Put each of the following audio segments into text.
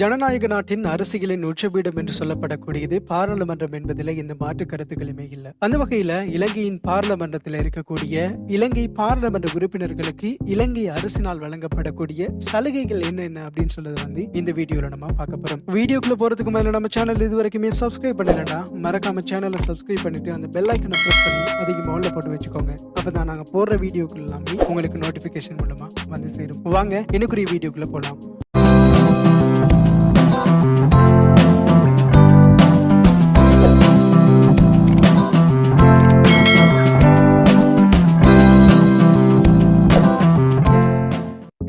ஜனநாயக நாட்டின் அரசியலின் உச்சபீடம் என்று சொல்லப்படக்கூடியது பாராளுமன்றம் என்பதில் இந்த மாற்று கருத்துக்களுமே இல்லை. அந்த வகையில இலங்கையின் பாராளுமன்றத்தில் இருக்கக்கூடிய இலங்கை பாராளுமன்ற உறுப்பினர்களுக்கு இலங்கை அரசினால் வழங்கப்படக்கூடிய சலுகைகள் என்னென்ன அப்படின்னு சொல்றது வந்து இந்த வீடியோல நம்ம பார்க்க போறோம். வீடியோக்குள்ள போறதுக்கு மேல நம்ம சேனல் இது வரைக்குமே சப்ஸ்கிரைப் பண்ணலன்னா மறக்காம சேனலை சப்ஸ்கிரைப் பண்ணிட்டு அந்த பெல் ஐக்கனை ப்ரெஸ் பண்ணி அதிகமாக மால்ல போட்டு வச்சுக்கோங்க. அப்பதான் நாங்க போடுற வீடியோக்கள் எல்லாமே உங்களுக்கு நோட்டிபிகேஷன் மூலமா வந்து சேரும். வாங்க எனக்குரிய வீடியோக்குள்ள போலாம்.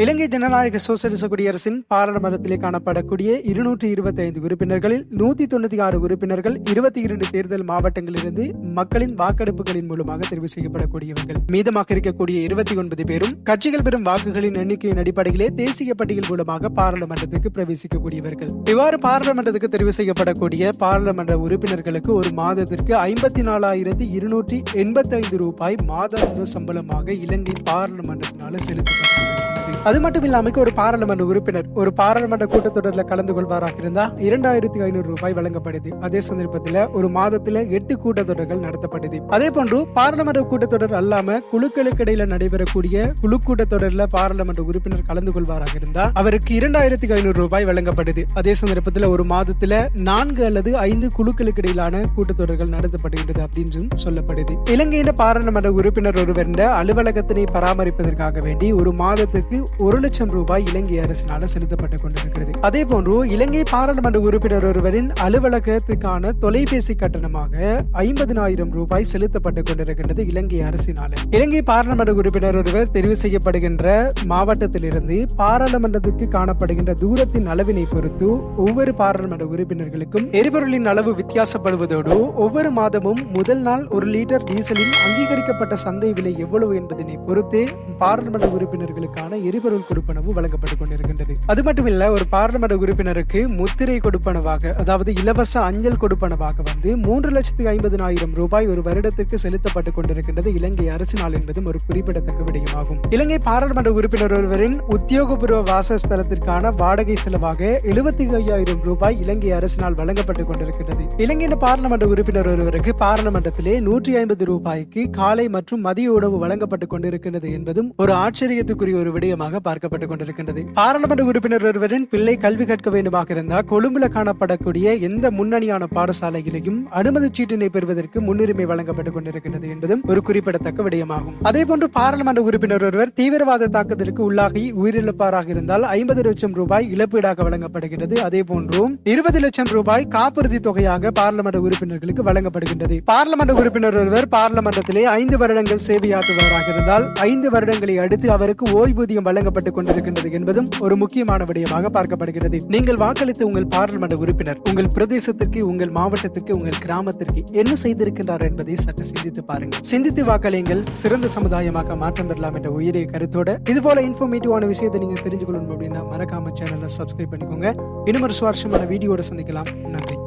இலங்கை ஜனநாயக சோசலிச குடியரசின் பாராளுமன்றத்திலே காணப்படக்கூடிய இருநூற்றி இருபத்தி ஐந்து உறுப்பினர்களில் நூத்தி தொண்ணூத்தி ஆறு உறுப்பினர்கள் இருபத்தி இரண்டு தேர்தல் மாவட்டங்களிலிருந்து மக்களின் வாக்கெடுப்புகளின் மூலமாக தெரிவு செய்யப்படக்கூடியவர்கள். மீதமாக இருக்கக்கூடிய இருபத்தி ஒன்பது பேரும் கட்சிகள் பெறும் வாக்குகளின் எண்ணிக்கையின் அடிப்படையிலே தேசிய பட்டியல் மூலமாக பாராளுமன்றத்துக்கு பிரவேசிக்கக்கூடியவர்கள். இவ்வாறு பாராளுமன்றத்துக்கு தெரிவு செய்யப்படக்கூடிய பாராளுமன்ற உறுப்பினர்களுக்கு ஒரு மாதத்திற்கு ஐம்பத்தி நாலாயிரத்தி இருநூற்றி எண்பத்தி ஐந்து ரூபாய் மாதாந்த சம்பளமாக இலங்கை பாராளுமன்றத்தினால செலுத்தப்படுகிறது அது மட்டும் இல்லாமல் ஒரு பாராளுமன்ற உறுப்பினர் ஒரு பாராளுமன்ற கூட்டத்தொடரில் கலந்து கொள்வாராக இருந்தால் இரண்டாயிரத்தி ஐநூறு ரூபாய் வழங்கப்படுது. அதே சந்தர்ப்பத்தில் ஒரு மாதத்தில் எட்டு கூட்டத்தொடர்கள் நடத்தப்படுது. அதே போன்று பாராளுமன்ற கூட்டத்தொடர் அல்லாம குழுக்களுக்கு இடையில நடைபெறக்கூடிய குழு கூட்டத்தொடரில் பாராளுமன்ற உறுப்பினர் கலந்து கொள்வாராக இருந்தால் அவருக்கு இரண்டாயிரத்தி ஐநூறு ரூபாய் வழங்கப்படுது. அதே சந்தர்ப்பத்தில் ஒரு மாதத்தில் நான்கு அல்லது ஐந்து குழுக்களுக்கு இடையிலான கூட்டத்தொடர்கள் நடத்தப்படுகிறது அப்படின்னு சொல்லப்படுது. இலங்கையின் பாராளுமன்ற உறுப்பினர் ஒருவர் அலுவலகத்தினை பராமரிப்பதற்காக வேண்டி ஒரு மாதத்துக்கு ஒரு லட்சம் ரூபாய் இலங்கை அரசினால செலுத்தப்பட்டு கொண்டிருக்கிறது. அதே போன்று இலங்கை பாராளுமன்ற உறுப்பினர் ஒருவரின் அலுவலகத்துக்கான தொலைபேசி கட்டணமாக ஐம்பதினாயிரம் ரூபாய் செலுத்தப்பட்டு கொண்டிருக்கின்றது இலங்கை அரசினால. இலங்கை பாராளுமன்ற உறுப்பினர் ஒருவர் தெரிவு செய்யப்படுகின்ற மாவட்டத்திலிருந்து பாராளுமன்றத்துக்கு காணப்படுகின்ற தூரத்தின் அளவினை பொறுத்து ஒவ்வொரு பாராளுமன்ற உறுப்பினர்களுக்கும் எரிபொருளின் அளவு வித்தியாசப்படுவதோடு ஒவ்வொரு மாதமும் முதல் நாள் ஒரு லிட்டர் டீசலின் அங்கீகரிக்கப்பட்ட சந்தை விலை எவ்வளவு என்பதனை பொறுத்தே பாராளுமன்ற உறுப்பினர்களுக்கான எரிபொருள் கொடுப்பனவு வழங்கப்பட்டுக் கொண்டிருக்கின்றது. அது மட்டுமில்ல ஒரு பாராளுமன்ற உறுப்பினருக்கு முத்திரை கொடுப்பனவாக அதாவது இலவச அஞ்சல் கொடுப்பனவாக வந்து மூன்று லட்சத்து ஐம்பதினாயிரம் ரூபாய் ஒரு வருடத்திற்கு செலுத்தப்பட்டுக் கொண்டிருக்கின்றது இலங்கை அரசினால் என்பதும் ஒரு குறிப்பிடத்தக்க விடயமாகும். இலங்கை பாராளுமன்ற உறுப்பினர் ஒருவரின் உத்தியோகபூர்வ வாசஸ்தலத்திற்கான வாடகை செலவாக எழுபத்தி ஐயாயிரம் ரூபாய் இலங்கை அரசினால் வழங்கப்பட்டுக் கொண்டிருக்கின்றது. இலங்கையின் பாராளுமன்ற உறுப்பினர் ஒருவருக்கு பாராளுமன்றத்திலே நூற்றி ஐம்பது ரூபாய்க்கு காலை மற்றும் மதிய உணவு வழங்கப்பட்டுக் கொண்டிருக்கின்றது என்பதும் ஒரு ஆச்சரியத்துக்குரிய ஒரு விடயமாக பார்க்கப்பட்டுக் கொண்டிருக்கின்றது. பாராளுமன்ற உறுப்பினர் ஒருவரின் பிள்ளை கல்வி கற்க வேண்டுமாக இருந்தால் கொழும்புல காணப்படக்கூடிய எந்த முன்னணியான பாடசாலையிலையும் அனுமதி சீட்டினை பெறுவதற்கு முன்னுரிமை வழங்கப்பட்டுக் கொண்டிருக்கின்றது என்பதும் ஒரு குறிப்பிடத்தக்க விடயமாகும். அதே போன்று பாராளுமன்ற உறுப்பினர் ஒருவர் தீவிரவாத தாக்குதலுக்கு உள்ளாகி உயிரிழப்பாராக இருந்தால் ஐம்பது லட்சம் ரூபாய் இழப்பீடாக வழங்கப்படுகின்றது. அதே போன்றும் இருபது லட்சம் ரூபாய் காப்புறுதி தொகையாக பாராளுமன்ற உறுப்பினர்களுக்கு வழங்கப்படுகின்றது. பாராளுமன்ற உறுப்பினர் ஒருவர் பாராளுமன்றத்திலே ஐந்து வருடங்கள் சேவையாற்றுபவராக இருந்தால் ஐந்து வருடங்களை அடுத்து அவருக்கு ஓய்வூதியம் வழங்கப்பட்டுக் கொண்டிருக்கின்றது என்பதும் ஒரு முக்கியமான விடயமாக பார்க்கப்படுகிறது. நீங்கள் வாக்களித்த உங்கள் பாராளுமன்ற உறுப்பினர் உங்கள் பிரதேசத்திற்கு உங்கள் மாவட்டத்திற்கு உங்கள் கிராமத்திற்கு என்ன செய்திருக்கின்றார் என்பதை சற்று சிந்தித்து பாருங்கள். சிந்தித்து வாக்களியுங்கள். சிறந்த சமுதாயமாக மாற்றம் பெறலாம் என்ற உயிரிய கருத்தோட இது போல இன்ஃபர்மேட்டிவான விஷயத்தை நீங்க தெரிஞ்சு கொள்ளணும் அப்படின்னா மறக்காம சேனலை சப்ஸ்கிரைப் பண்ணிக்கோங்க. இன்னும் ஒரு சுவாரஸ்யமான வீடியோட சந்திக்கலாம். நன்றி.